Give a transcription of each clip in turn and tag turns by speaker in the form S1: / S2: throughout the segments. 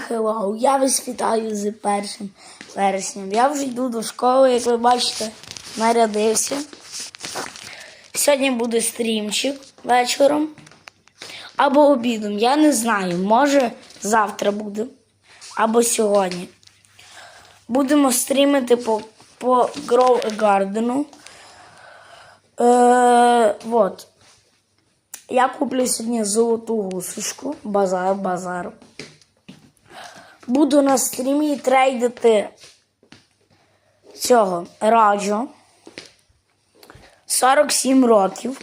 S1: хеллоу! Я вас вітаю з першим вереснем. Я вже йду до школи, як ви бачите, нарядився. Сьогодні буде стрімчик вечором або обідом. Я не знаю, може завтра буде, або сьогодні. Будемо стрімити по, по Grow a Garden. Е, вот. Я куплю сьогодні золоту гусочку. Базар, базар. Буду на стрімі трейдити цього раджо. 47 років.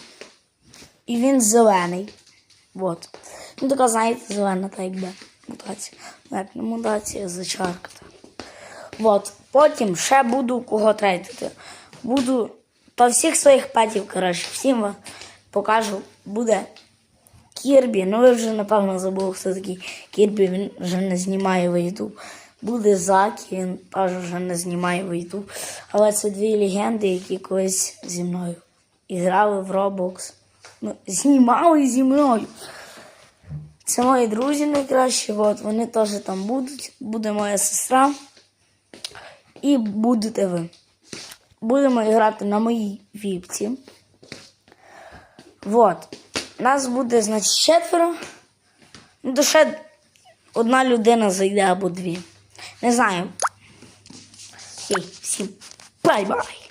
S1: І він зелений. Вот. Ну, така, знаєте, зелена, так якби мутація. Як не мутація, зачарка. Вот. Потім ще буду кого трейдити. Буду по всіх своїх петів, коротше, всім вам покажу. Буде Кірбі. Ну ви вже напевно забули, хто такий Кірбі, він вже не знімає в YouTube. Буде Закі, він теж вже не знімає в YouTube. Але це дві легенди, які колись зі мною грали в Roblox. Ну, знімали зі мною. Це мої друзі найкращі, от, вони теж там будуть. Буде моя сестра. І будете ви. Будемо грати на моїй віпці. Вот. Нас буде, значить, четверо. Ну, ще одна людина зайде або дві. Не знаю. Хей, всім бай-бай.